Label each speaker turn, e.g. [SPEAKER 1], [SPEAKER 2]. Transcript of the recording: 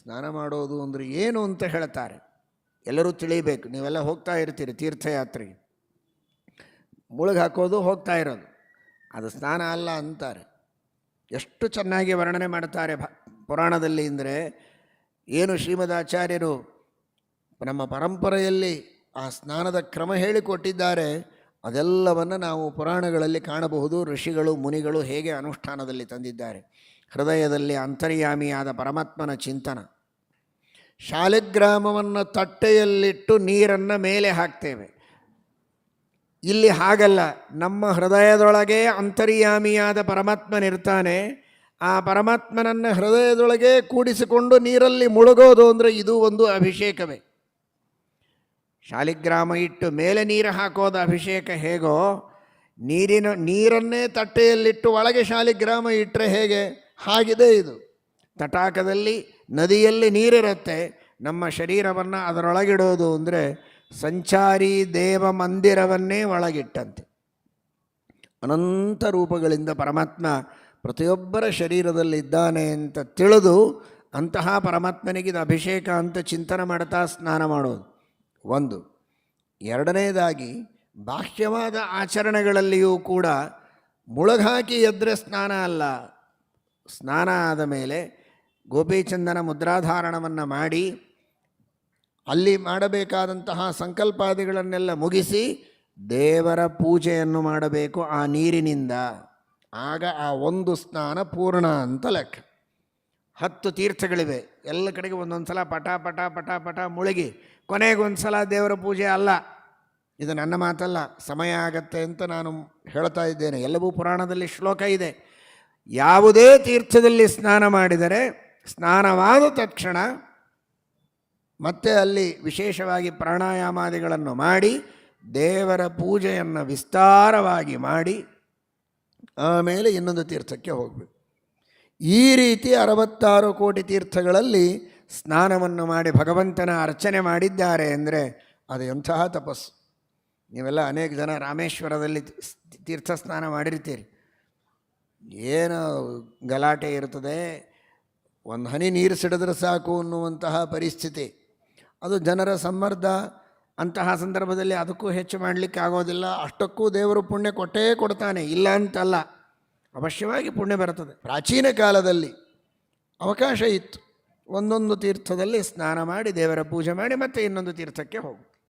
[SPEAKER 1] ಸ್ನಾನ ಮಾಡೋದು ಅಂದರೆ ಏನು ಅಂತ ಹೇಳ್ತಾರೆ. ಎಲ್ಲರೂ ತಿಳಿಬೇಕು, ನೀವೆಲ್ಲ ಹೋಗ್ತಾ ಇರ್ತೀರಿ ತೀರ್ಥಯಾತ್ರೆಗೆ ಮುಳುಗಿ ಹಾಕೋದು ಹೋಗ್ತಾ ಇರೋದು. ಅದು ಸ್ನಾನ ಅಲ್ಲ ಅಂತಾರೆ. ಎಷ್ಟು ಚೆನ್ನಾಗಿ ವರ್ಣನೆ ಮಾಡ್ತಾರೆ ಪುರಾಣದಲ್ಲಿ ಅಂದರೆ ಏನು ಶ್ರೀಮದಾಚಾರ್ಯರು ನಮ್ಮ ಪರಂಪರೆಯಲ್ಲಿ ಆ ಸ್ನಾನದ ಕ್ರಮ ಹೇಳಿಕೊಟ್ಟಿದ್ದಾರೆ. ಅದೆಲ್ಲವನ್ನು ನಾವು ಪುರಾಣಗಳಲ್ಲಿ ಕಾಣಬಹುದು. ಋಷಿಗಳು, ಮುನಿಗಳು ಹೇಗೆ ಅನುಷ್ಠಾನದಲ್ಲಿ ತಂದಿದ್ದಾರೆ. ಹೃದಯದಲ್ಲಿ ಅಂತರ್ಯಾಮಿಯಾದ ಪರಮಾತ್ಮನ ಚಿಂತನ. ಶಾಲಿಗ್ರಾಮವನ್ನು ತಟ್ಟೆಯಲ್ಲಿಟ್ಟು ನೀರನ್ನು ಮೇಲೆ ಹಾಕ್ತೇವೆ. ಇಲ್ಲಿ ಹಾಗಲ್ಲ. ನಮ್ಮ ಹೃದಯದೊಳಗೆ ಅಂತರ್ಯಾಮಿಯಾದ ಪರಮಾತ್ಮನಿರ್ತಾನೆ ಆ ಪರಮಾತ್ಮನನ್ನು ಹೃದಯದೊಳಗೆ ಕೂಡಿಸಿಕೊಂಡು ನೀರಲ್ಲಿ ಮುಳುಗೋದು ಅಂದರೆ ಇದು ಒಂದು ಅಭಿಷೇಕವೇ. ಶಾಲಿಗ್ರಾಮ ಇಟ್ಟು ಮೇಲೆ ನೀರು ಹಾಕೋದು ಅಭಿಷೇಕ ಹೇಗೋ? ನೀರಿನ, ನೀರನ್ನೇ ತಟ್ಟೆಯಲ್ಲಿಟ್ಟು ಒಳಗೆ ಶಾಲಿಗ್ರಾಮ ಇಟ್ಟರೆ ಹೇಗೆ? ಹಾಗಿದೆ ಇದು. ತಟಾಕದಲ್ಲಿ, ನದಿಯಲ್ಲಿ ನೀರಿರುತ್ತೆ. ನಮ್ಮ ಶರೀರವನ್ನು ಅದರೊಳಗಿಡೋದು ಅಂದರೆ ಸಂಚಾರಿ ದೇವ ಮಂದಿರವನ್ನೇ ಒಳಗಿಟ್ಟಂತೆ. ಅನಂತ ರೂಪಗಳಿಂದ ಪರಮಾತ್ಮ ಪ್ರತಿಯೊಬ್ಬರ ಶರೀರದಲ್ಲಿದ್ದಾನೆ ಅಂತ ತಿಳಿದು ಅಂತಹ ಪರಮಾತ್ಮನಿಗಿದ ಅಭಿಷೇಕ ಅಂತ ಚಿಂತನೆ ಮಾಡ್ತಾ ಸ್ನಾನ ಮಾಡೋದು. ಒಂದು. ಎರಡನೇದಾಗಿ ಬಾಹ್ಯವಾದ ಆಚರಣೆಗಳಲ್ಲಿಯೂ ಕೂಡ ಮುಳುಗಾಕಿ ಎದ್ರೆ ಸ್ನಾನ ಅಲ್ಲ. ಸ್ನಾನ ಆದ ಮೇಲೆ ಗೋಪಿಚಂದನ ಮುದ್ರಾಧಾರಣವನ್ನು ಮಾಡಿ, ಅಲ್ಲಿ ಮಾಡಬೇಕಾದಂತಹ ಸಂಕಲ್ಪಾದಿಗಳನ್ನೆಲ್ಲ ಮುಗಿಸಿ ದೇವರ ಪೂಜೆಯನ್ನು ಮಾಡಬೇಕು ಆ ನೀರಿನಿಂದ. ಆಗ ಆ ಒಂದು ಸ್ನಾನ ಪೂರ್ಣ ಅಂತ ಲೆಕ್ಕ. ಹತ್ತು ತೀರ್ಥಗಳಿವೆ. ಎಲ್ಲ ಕಡೆಗೆ ಒಂದೊಂದು ಸಲ ಪಟ ಪಟ ಪಟ ಪಟ ಮುಳುಗಿ ಕೊನೆಗೊಂದು ಸಲ ದೇವರ ಪೂಜೆ ಅಲ್ಲ. ಇದು ನನ್ನ ಮಾತಲ್ಲ, ಸಮಯ ಆಗತ್ತೆ ಅಂತ ನಾನು ಹೇಳ್ತಾ ಇದ್ದೇನೆ. ಎಲ್ಲವೂ ಪುರಾಣದಲ್ಲಿ ಶ್ಲೋಕ ಇದೆ. ಯಾವುದೇ ತೀರ್ಥದಲ್ಲಿ ಸ್ನಾನ ಮಾಡಿದರೆ ಸ್ನಾನವಾದ ತಕ್ಷಣ ಮತ್ತೆ ಅಲ್ಲಿ ವಿಶೇಷವಾಗಿ ಪ್ರಾಣಾಯಾಮಾದಿಗಳನ್ನು ಮಾಡಿ, ದೇವರ ಪೂಜೆಯನ್ನು ವಿಸ್ತಾರವಾಗಿ ಮಾಡಿ, ಆಮೇಲೆ ಇನ್ನೊಂದು ತೀರ್ಥಕ್ಕೆ ಹೋಗಬೇಕು. ಈ ರೀತಿ ಅರವತ್ತಾರು ಕೋಟಿ ತೀರ್ಥಗಳಲ್ಲಿ ಸ್ನಾನವನ್ನು ಮಾಡಿ ಭಗವಂತನ ಅರ್ಚನೆ ಮಾಡಿದ್ದಾರೆ ಅಂದರೆ ಅದು ಎಂತಹ ತಪಸ್ಸು. ನೀವೆಲ್ಲ ಅನೇಕ ಜನ ರಾಮೇಶ್ವರದಲ್ಲಿ ತೀರ್ಥ ಸ್ನಾನ ಮಾಡಿರ್ತೀರಿ. ಏನು ಗಲಾಟೆ ಇರ್ತದೆ, ಒಂದು ಹನಿ ನೀರು ಸಿಡಿದ್ರೆ ಸಾಕು ಅನ್ನುವಂತಹ ಪರಿಸ್ಥಿತಿ. ಅದು ಜನರ ಸಮ್ಮರ್ದ ಅಂತಹ ಸಂದರ್ಭದಲ್ಲಿ ಅದಕ್ಕೂ ಹೆಚ್ಚು ಮಾಡಲಿಕ್ಕೆ ಆಗೋದಿಲ್ಲ. ಅಷ್ಟಕ್ಕೂ ದೇವರು ಪುಣ್ಯ ಕೊಟ್ಟೇ ಕೊಡ್ತಾನೆ, ಇಲ್ಲ ಅಂತಲ್ಲ. ಅವಶ್ಯವಾಗಿ ಪುಣ್ಯ ಬರುತ್ತದೆ. ಪ್ರಾಚೀನ ಕಾಲದಲ್ಲಿ ಅವಕಾಶ ಇತ್ತು. ಒಂದೊಂದು ತೀರ್ಥದಲ್ಲಿ ಸ್ನಾನ ಮಾಡಿ ದೇವರ ಪೂಜೆ ಮಾಡಿ ಮತ್ತೆ ಇನ್ನೊಂದು ತೀರ್ಥಕ್ಕೆ ಹೋಗು.